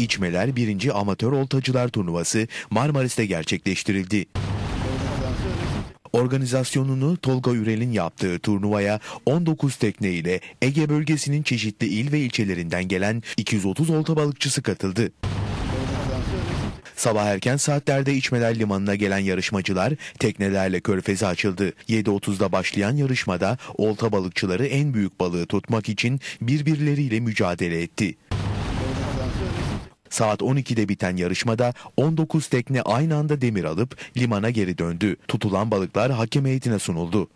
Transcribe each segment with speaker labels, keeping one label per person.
Speaker 1: İçmeler 1. Amatör Oltacılar Turnuvası Marmaris'te gerçekleştirildi. Organizasyonunu Tolga Ürel'in yaptığı turnuvaya 19 tekne ile Ege bölgesinin çeşitli il ve ilçelerinden gelen 230 olta balıkçısı katıldı. Sabah erken saatlerde İçmeler Limanı'na gelen yarışmacılar teknelerle körfeze açıldı. 7.30'da başlayan yarışmada olta balıkçıları en büyük balığı tutmak için birbirleriyle mücadele etti. Saat 12'de biten yarışmada 19 tekne aynı anda demir alıp limana geri döndü. Tutulan balıklar hakem heyetine sunuldu.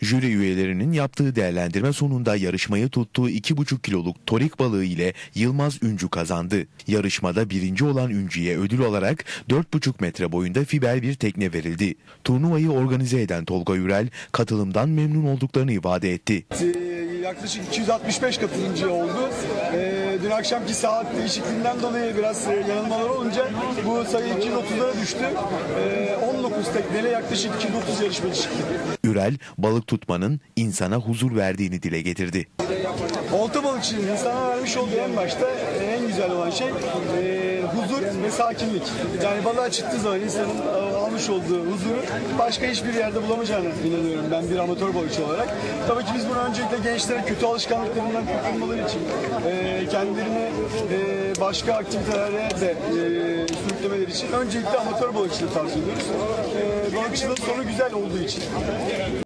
Speaker 1: Jüri üyelerinin yaptığı değerlendirme sonunda yarışmayı tuttuğu 2,5 kiloluk torik balığı ile Yılmaz Üncü kazandı. Yarışmada birinci olan Üncü'ye ödül olarak 4,5 metre boyunda fiber bir tekne verildi. Turnuvayı organize eden Tolga Ürel katılımdan memnun olduklarını ifade etti.
Speaker 2: Yaklaşık 265 katılımcı oldu. Ee, dün akşamki saat değişikliğinden dolayı biraz e, yanılmalar olunca bu sayı 230'lara düştü. Ee, 19 tekneyle yaklaşık 230 yarışmacı çıktı.
Speaker 1: Ürel balık tutmanın insana huzur verdiğini dile getirdi.
Speaker 2: Olta balıkçının insana vermiş olduğu en başta e, en güzel olan şey e, sakinlik. Yani balığa çıktığı zaman insanın e, almış olduğu huzuru başka hiçbir yerde bulamayacağını inanıyorum ben bir amatör balıkçı olarak. Tabii ki biz bunu öncelikle gençlere kötü alışkanlıklarından kurtulmaları için e, kendilerini e, başka aktivitelere de e, sürüklemeleri için öncelikle amatör balıkçılığı tavsiye ediyoruz. E, balıkçılığın sonu güzel olduğu için.